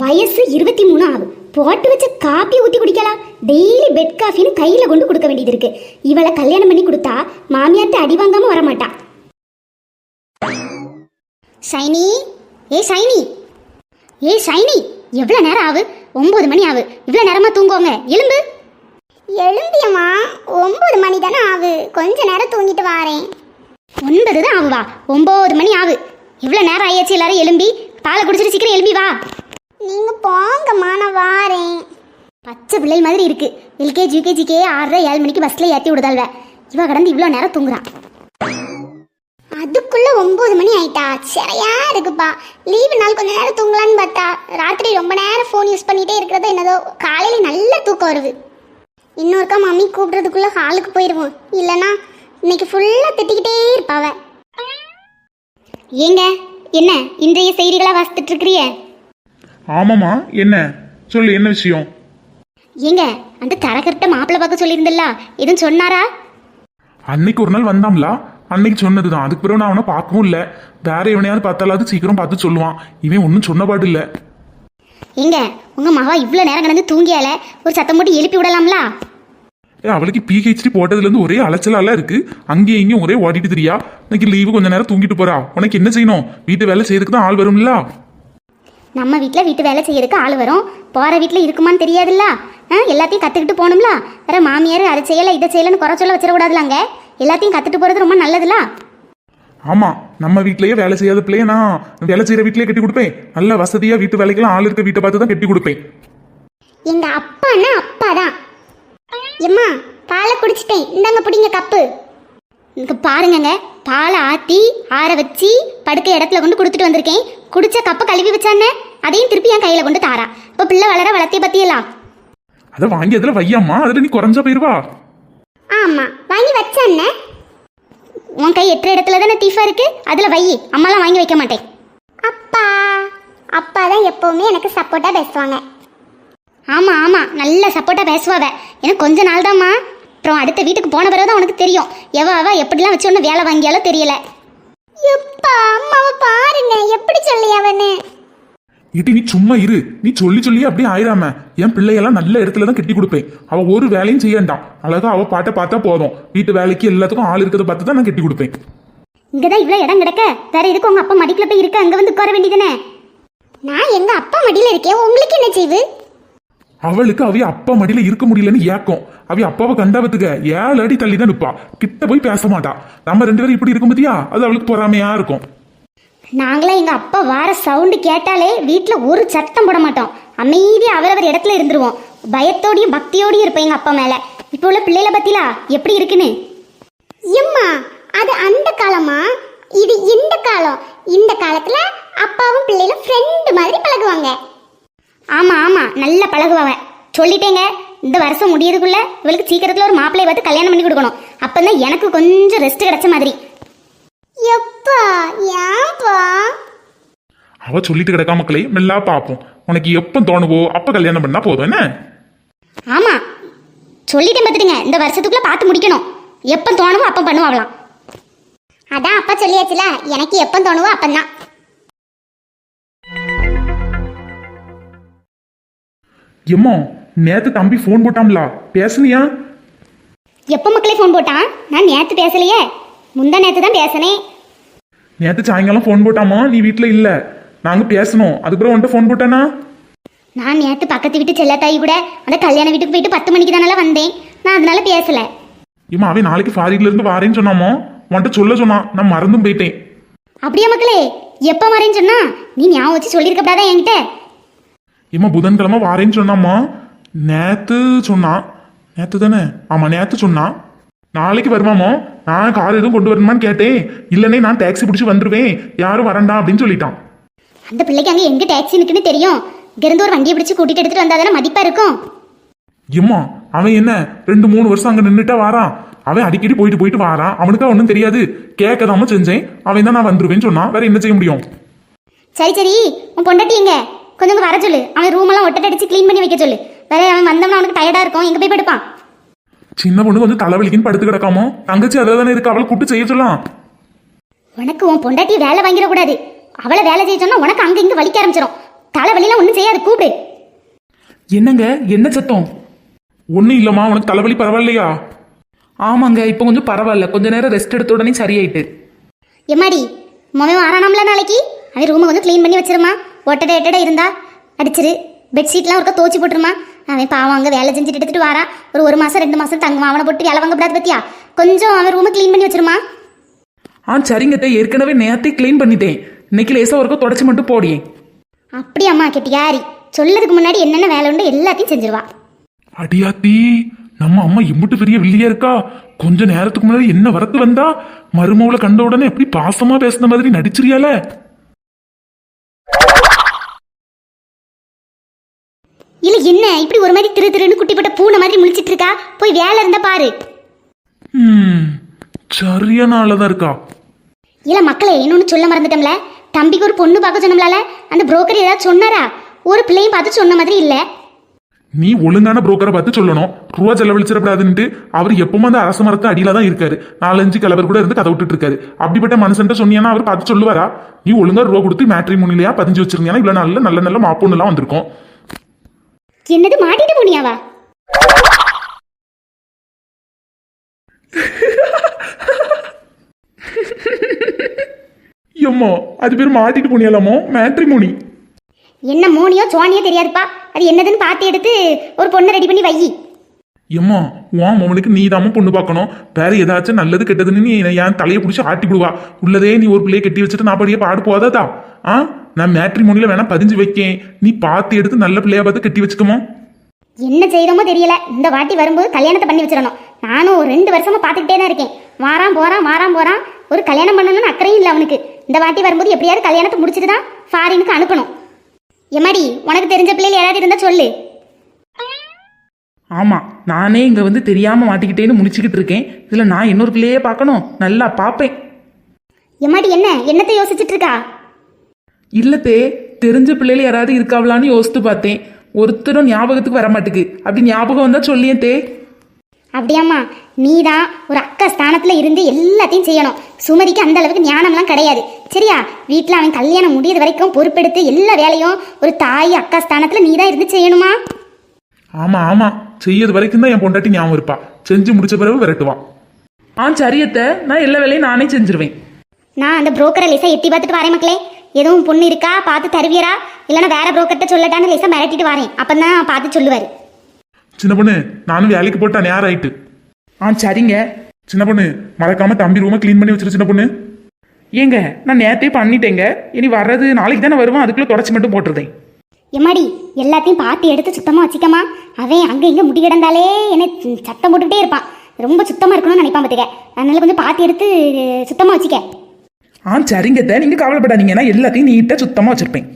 வயசு இருபத்தி மூணு ஆகும் போட்டு வச்ச காப்பி ஊற்றி குடிக்கலாம். டெய்லி பெட் காஃபின்னு கையில் கொண்டு கொடுக்க வேண்டியது இருக்கு. இவளை கல்யாணம் பண்ணி கொடுத்தா மாமியார்ட்ட அடி வாங்காம வரமாட்டா. ஷைனி ஏ ஷைனி ஏ ஷைனி எவ்வளோ நேரம் ஆகு ஒம்பது மணி ஆகு இவ்வளோ நேரமா தூங்குவாங்க. எலும்பு எழும்பியம்மா ஒன்பது மணி தானே ஆகு கொஞ்ச நேரம் தூங்கிட்டு வாரேன். ஒன்பது தான் ஆகுவா ஒம்பது மணி ஆகு இவ்வளோ நேரம் ஆயாச்சு எல்லாரும் எலும்பி பாலை குடிச்சிட்டு சீக்கிரம் எலும்பி வா. நீங்க போங்கம்மா நான் வாரேன். பச்சை பிள்ளை மாதிரி இருக்கு. எல்கேஜி யூகேஜிக்கே ஆறரை ஏழு மணிக்கு பஸ்ல ஏற்றி விடுதாள்வ. இவ கடந்து இவ்வளோ நேரம் தூங்குறான் அதுக்குள்ள ஒன்பது மணி ஆயிட்டா. சரியா இருக்குப்பா. லீவு நாள் கொஞ்ச நேரம் தூங்கலான்னு பார்த்தா. ராத்திரி ரொம்ப நேரம் ஃபோன் யூஸ் பண்ணிட்டே இருக்கிறது என்னதோ காலையில நல்ல தூக்கம் வருது. இன்னொருக்கா மம்மி கூப்பிடுறதுக்குள்ள ஹாலுக்கு போயிடுவோம் இல்லைன்னா இன்னைக்கு ஃபுல்லா திட்டிக்கிட்டே இருப்பாவ ஏங்க என்ன? இன்றைய செய்திகளா வாசித்துட்டு இருக்கிறிய ஆமாம்மா. என்ன? சொல்லு என்ன விஷயம்? ஏங்க அந்த தரகர்கிட்ட மாப்பிள்ளை பார்க்க சொல்லியிருந்தல்ல? எதுவும் சொன்னாரா? அன்னைக்கு ஒரு நாள் வந்தாம்ல? அன்னைக்கு சொன்னதுதான். அதுக்கு பிறகு நான் அவனை பார்க்கவும் இல்லை. வேற எவனையாவது பார்த்தாலாவது சீக்கிரம் பார்த்து சொல்லுவான். இவன் ஒன்றும் சொன்ன பாடு இல்லை. ஏங்க உங்க மகா இவ்வளோ நேரம் கிடந்து தூங்கியால? ஒரு சத்தம் போட்டு எழுப்பி விடலாம்ல? ஏ அவளுக்கு பிஹெச்டி போட்டதுலேருந்து ஒரே அலைச்சலாலாம் இருக்கு. அங்கேயும் இங்கேயும் ஒரே ஓடிட்டு தெரியா? இன்னைக்கு லீவு கொஞ்ச நேரம் தூங்கிட்டு போறா. உனக்கு என்ன செய்யணும்? வீட்டு வேலை செய்யறதுக்கு தான் ஆள் வரும்ல? நம்ம வீட்டில் வீட்டு வேலை செய்யறதுக்கு ஆள் வரும். போகிற வீட்டில் இருக்குமான்னு தெரியாதுல்ல? ஆ எல்லாத்தையும் கற்றுக்கிட்டு போகணும்ல? வேற மாமியார் அதை செய்யலை இதை செய்யலைன்னு குறை சொல்ல வச்சிடக்கூடாதுலாங்க. எல்லாத்தையும் கற்றுட்டு போகிறது ரொம்ப நல்லதுல? ஆமா நம்ம வீட்லயே வேலை செய்யாத பிள்ளைய நான் வேலை செய்யற வீட்லயே கட்டி கொடுப்பேன். நல்ல வசதியா வீட்டு வேலைக்கெல்லாம் ஆள் இருக்க வீட்டை பார்த்து தான் கட்டி கொடுப்பேன். எங்க அப்பான்னா அப்பா தான் எம்மா பாலை குடிச்சிட்டேன். இந்தாங்க பிடிங்க கப்பு. இங்க பாருங்கங்க பாலை ஆற்றி ஆற வச்சு படுக்க இடத்துல கொண்டு கொடுத்துட்டு வந்திருக்கேன். குடிச்ச கப்பை கழுவி வச்சானே? அதையும் திருப்பி என் கையில் கொண்டு தாரா. இப்போ பிள்ளை வளர வளர்த்திய பற்றியலாம் அதை வாங்கி அதுல வையாம்மா. அதுல நீ குறைஞ்சா போயிருவா. ஆமா வாங்கி வச்சேன்ன உன் கை எட்டுற இடத்துல தானே தீஃபா இருக்கு? அதில் வை அம்மாலாம் வாங்கி வைக்க மாட்டேன். அப்பா அப்பா தான் எப்பவுமே எனக்கு சப்போர்ட்டா பேசுவாங்க. ஆமாம் ஆமாம் நல்ல சப்போர்ட்டாக பேசுவாவ. எனக்கு கொஞ்ச நாள் தான்மா அப்புறம் அடுத்த வீட்டுக்கு போன பிறகு தான் உனக்கு தெரியும். எவ அவ எப்படிலாம் வச்சு ஒன்று வேலை வாங்கியாலோ தெரியல. எப்பா அம்மாவை பாருங்க. எப்படி இட்டி நீ சும்மா இரு. நீ சொல்லி சொல்லி அப்படியே ஆயிராம. என் பிள்ளையெல்லாம் நல்ல இடத்துல தான் கட்டி கொடுப்பேன். அவ ஒரு வேலையும் செய்யண்டாம் அழகா அவ பாட்டை பார்த்தா போதும். வீட்டு வேலைக்கு எல்லாத்துக்கும் ஆள் இருக்கிறத பார்த்து தான் நான் கட்டி கொடுப்பேன். இங்கே தான் இவ்வளோ இடம் கிடக்க. வேற எதுக்கு உங்கள் அப்பா மடிக்குள்ள போய் இருக்க? அங்கே வந்து உட்கார வேண்டியதானே நான் எங்க அப்பா மடியில இருக்கேன். உங்களுக்கு என்ன செய்வு? அவளுக்கு அவைய அப்பா மடியில இருக்க முடியலன்னு ஏக்கம். அவைய அப்பாவை கண்டாவத்துக்க ஏழு அடி தள்ளி தான் நிப்பா. கிட்ட போய் பேச மாட்டா. நம்ம ரெண்டு பேரும் இப்படி இருக்கும் பத்தியா? அது அவளுக்கு பொறாமையா இருக்கும். நாங்களாம் எங்கள் அப்பா வார சவுண்டு கேட்டாலே வீட்டில் ஒரு சத்தம் போட மாட்டோம். அமைதியாக அவரவர் இடத்துல இருந்துருவோம். பயத்தோடையும் பக்தியோடையும் இருப்போம் எங்கள் அப்பா மேலே. இப்போ உள்ள பிள்ளைகளை பத்திலா எப்படி இருக்குன்னு? எம்மா அது அந்த காலமா? இது இந்த காலம். இந்த காலத்துல அப்பாவும் பிள்ளைகளும் ஃப்ரெண்டு மாதிரி பழகுவாங்க. ஆமாம் ஆமாம் நல்லா பழகுவாங்க. சொல்லிட்டேங்க. இந்த வருஷம் முடியறதுக்குள்ள இவளுக்கு சீக்கிரத்தில் ஒரு மாப்பிள்ளையை பார்த்து கல்யாணம் பண்ணி கொடுக்கணும். அப்போ தான் எனக்கு கொஞ்சம் ரெஸ்ட் கிடைச்ச மாதிரி. எப்பா ஏன்பா அவ சொல்லிட்டு கிடக்கா மக்களே மெல்லா பாப்போம். உனக்கு எப்ப தோணுவோ அப்ப கல்யாணம் பண்ணா போதும் என்ன? ஆமாம் சொல்லிட்டேன் பார்த்துடுங்க இந்த வருஷத்துக்குள்ளே பார்த்து முடிக்கணும். எப்போ தோணுவோ அப்போ பண்ணுவாங்களாம். அதான் அப்பா சொல்லியாச்சுல எனக்கு எப்போ தோணுவோ அப்பந்தான். எம்மோ நேத்து தம்பி ஃபோன் போட்டாம்ல பேசுனியா? எப்போ மக்களே ஃபோன் போட்டான்? நான் நேற்று பேசலையே. முந்தா நேற்று தான் பேசினேன். நேத்து சாயங்காலம் ஃபோன் போட்டாமா? நீ வீட்ல இல்ல. நாங்க பேசணும். அதுக்கப்புறம் உன்கிட்ட ஃபோன் போட்டானா? நான் நேற்று பக்கத்து வீட்டு செல்லத்தாயி கூட அந்த கல்யாண வீட்டுக்கு போயிட்டு பத்து மணிக்கு தானே வந்தேன். நான் அதனால பேசல. இம்மா அவன் நாளைக்கு ஃபாரின்ல இருந்து வாரேன்னு சொன்னாமோ? உன்கிட்ட சொல்ல சொன்னான் நான் மறந்தும் போயிட்டேன். அப்படியா மக்களே எப்போ வரேன்னு சொன்னா? நீ ஞாபகம் வச்சு சொல்லியிருக்கப்படாதா என்கிட்ட? இம்மா புதன்கிழமை வாரேன்னு சொன்னாமா? நேத்து சொன்னான் நேத்து தானே? ஆமா நேத்து சொன்னான் நாளைக்கு வருவாமோ நான் கார் எதுவும் கொண்டு வரணுமான்னு கேட்டேன். இல்லனே நான் டாக்ஸி பிடிச்சி வந்துருவேன். யாரும் வரண்டா அப்படின்னு சொல்லிட்டான். அந்த பிள்ளைக்கு அங்கே எங்கே டாக்ஸி நிற்குன்னு தெரியும். இங்கிருந்து ஒரு வண்டியை பிடிச்சி கூட்டிட்டு எடுத்துட்டு வந்தா தானே மதிப்பா இருக்கும்? இம்மா அவன் என்ன? ரெண்டு மூணு வருஷம் அங்க நின்றுட்டா வாரான் அவன் அடிக்கடி போயிட்டு போயிட்டு வாரான் அவனுக்கு ஒன்றும் தெரியாது. கேட்கதாம செஞ்சேன். அவன் தான் நான் வந்துருவேன்னு சொன்னான் வேற என்ன செய்ய முடியும்? சரி சரி. உன் பொண்டாட்டி எங்க? கொஞ்சம் வர சொல்லு. அவன் ரூம் எல்லாம் ஒட்டை அடிச்சு க்ளீன் பண்ணி வைக்க சொல்லு. வேற அவன் வந்தோம்னா அவனுக்கு டயர்டா இருக்கும். எங்க போய் படுப்பான்? சின்ன பொண்ணு வந்து தலைவலிக்குன்னு படுத்து கிடக்காமோ? தங்கச்சி அதை தானே இருக்கு. அவளை கூப்பிட்டு செய்ய சொல்லலாம். உனக்கு உன் பொண்டாட்டி வேலை வாங்கிடக்கூடாது அவளை வேலை செய்ய சொன்னா உனக்கு அங்க இங்க வலிக்க ஆரம்பிச்சிடும் தலைவலிலாம் ஒன்றும் செய்யாது. கூப்பிடு. என்னங்க? என்ன சத்தம்? ஒன்றும் இல்லைம்மா. உனக்கு தலைவலி பரவாயில்லையா? ஆமாங்க. இப்போ கொஞ்சம் பரவாயில்ல. கொஞ்ச நேரம் ரெஸ்ட் எடுத்த உடனே சரியாயிட்டு. எம்மாடி மொமன் வரானாம்ல நாளைக்கு? அவன் ரூமை கொஞ்சம் க்ளீன் பண்ணி வச்சிருமா? ஒட்டடை எட்டடை இருந்தா அடிச்சிரு. பெட்ஷீட்லாம் ஒருக்கா தோச்சி போட்டுருமா? அவன் பாவம் அங்கே வேலை செஞ்சுட்டு எடுத்துட்டு வாரான் ஒரு ஒரு மாதம் ரெண்டு மாதம் தங்குவான் அவனை போட்டு வேலை வாங்கப்படாது பத்தியா? கொஞ்சம் அவன் ரூமை க்ளீன் பண்ணி வச்சிருமா? ஆ சரிங்க அத்தை, ஏற்கனவே நேரத்தை க்ளீன் பண்ணிட்டேன். இன்னைக்கு லேசா ஒருக்க தொடச்சி மட்டும் போடியேன் அப்படி அம்மா கெட்டியாரி சொல்லதுக்கு முன்னாடி என்னென்ன வேலை உண்டு எல்லாத்தையும் செஞ்சிருவா. அடியாத்தி நம்ம அம்மா இம்புட்டு பெரிய வில்லியா இருக்கா? கொஞ்ச நேரத்துக்கு முன்னாடி என்ன வரத்து வந்தா? மருமவுல கண்ட உடனே எப்படி பாசமா பேசுன மாதிரி நடிச்சிரியால இல்ல என்ன இப்படி ஒரு மாதிரி திரு திருன்னு குட்டி போட்ட பூனை மாதிரி முழிச்சிட்டு இருக்கா போய் வேலை இருந்தா பாரு. ம் சரியான ஆளதான் இருக்கா? இல்ல மக்களே இன்னொன்னு சொல்ல மறந்துட்டோம்ல தம்பிக்கு ஒரு பொண்ணு பார்க்க சொன்னோம்லால அந்த புரோக்கர் ஏதாவது சொன்னாரா? ஒரு பிள்ளையும் பார்த்து சொன்ன மாதிரி இல்ல. நீ ஒழுங்கான புரோக்கரை பார்த்து சொல்லணும். ரூபா செலவழிச்சிடக்கூடாதுன்ட்டு அவர் எப்பவும் அந்த அரச மரத்து அடியில தான் இருக்காரு. நாலஞ்சு கிளவர் கூட இருந்து கதை விட்டுட்டு இருக்காரு அப்படிப்பட்ட மனுஷன்ட்ட சொன்னீங்கன்னா அவர் பார்த்து சொல்லுவாரா? நீ ஒழுங்கா ரூபா கொடுத்து மேட்ரி முன்னிலையா பதிஞ்சு வச்சிருந்தீங்கன்னா இவ்வளவு நல்ல நல்ல நல்ல மாப்பொண்ணுலாம் வந்திருக்கும். என்னது மாட்டிட்டு போனியாவா? எம்மோ அது பேர் மாட்டிட்டு போனியாலாமோ? மேட்ரி முனி என்ன மோனியோ சோனியோ தெரியாதுப்பா. அது என்னதுன்னு பார்த்து எடுத்து ஒரு பொண்ணை ரெடி பண்ணி வை. எம்மா உன் மவனுக்கு நீ தாம பொண்ணு பார்க்கணும். வேற ஏதாச்சும் நல்லது கெட்டதுன்னு நீ என் தலையை பிடிச்சி ஆட்டி விடுவா உள்ளதே நீ ஒரு பிள்ளையை கட்டி வச்சுட்டு நான் படியே பாடு போதாதா? ஆ? நான் மேட்ரி முனில வேணா பதிஞ்சு வைக்கேன். நீ பார்த்து எடுத்து நல்ல பிள்ளையா பார்த்து கட்டி வச்சுக்கமோ. என்ன செய்தோமோ தெரியல. இந்த வாட்டி வரும்போது கல்யாணத்தை பண்ணி வச்சிடணும். நானும் ஒரு ரெண்டு வருஷமா பார்த்துக்கிட்டே தான் இருக்கேன். வாரான் போறான் வாரான் போறான் ஒரு கல்யாணம் பண்ணணும்னு அக்கறையும் இல்லை அவனுக்கு. இந்த வாட்டி வரும்போது எப்படியாவது கல்யாணத்தை முடிச்சிட்டு தான் ஃபாரினுக்கு அனுப்பணும். எம்மாடி உனக்கு தெரிஞ்ச பிள்ளைகள் யாராவது இருந்தா சொல்லு. ஆமா நானே இங்க வந்து தெரியாம மாட்டிக்கிட்டேன்னு முடிச்சுக்கிட்டு இருக்கேன். இதுல நான் இன்னொரு பிள்ளையே பார்க்கணும். நல்லா பார்ப்பேன். எம்மாடி என்ன? என்னத்தை யோசிச்சுட்டு இருக்கா? இல்லத்தே தெரிஞ்ச பிள்ளைகள் யாராவது இருக்காவலான்னு யோசித்து பார்த்தேன். ஒருத்தரும் ஞாபகத்துக்கு வர மாட்டுக்கு. அப்படி ஞாபகம் வந்தா சொல்லியேன் தே. அப்படியாம்மா நீ தான் ஒரு அக்கா ஸ்தானத்துல இருந்து எல்லாத்தையும் செய்யணும். சுமதிக்கு அந்த அளவுக்கு ஞானம்லாம் கிடையாது. சரியா? வீட்டில் அவன் கல்யாணம் முடியது வரைக்கும் பொறுப்பெடுத்து எல்லா வேலையும் ஒரு தாய் அக்கா ஸ்தானத்துல நீ தான் இருந்து செய்யணுமா? ஆமா ஆமா. செய்யறது வரைக்கும் தான் என் பொண்டாட்டி ஞாபகம் இருப்பா. செஞ்சு முடிச்ச பிறகு விரட்டுவான் ஆ சரியத்த நான் எல்லா வேலையும் நானே செஞ்சிருவேன். நான் அந்த புரோக்கரை லேசா எட்டி பார்த்துட்டு வரேன் மக்களே. எதுவும் பொண்ணு இருக்கா? பார்த்து தருவியரா? இல்லைன்னா வேற புரோக்கர்கிட்ட சொல்லட்டான்னு லேசா மிரட்டிட்டு வரேன். அப்பதான் பார்த்து சொல்லுவாரு. சின்ன பொண்ணு நானும் வேலைக்கு போட்டா நேரம் ஆயிட்டு ஆ சரிங்க. சின்ன பொண்ணு மறக்காம தம்பி ரூமை க்ளீன் பண்ணி வச்சிரு சின்ன பொண்ணு. ஏங்க நான் நேத்தே பண்ணிட்டேங்க. இனி வர்றது நாளைக்கு தானே வருவான் அதுக்குள்ள தொடச்சி மட்டும் போட்டுருந்தேன் எம்மாடி எல்லாத்தையும் பார்த்து எடுத்து சுத்தமா வச்சுக்கமா அவன் அங்க இங்க முடி கிடந்தாலே என்ன சத்தம் போட்டுக்கிட்டே இருப்பான். ரொம்ப சுத்தமா இருக்கணும்னு நினைப்பான் பார்த்துக்க அதனால கொஞ்சம் பார்த்து எடுத்து சுத்தமா வச்சுக்க. ஆ சரிங்க அத்தை, நீங்க கவலைப்படாதீங்க. நான் எல்லாத்தையும் நீட்டா சுத்தமா வச்சிருப்பேன்.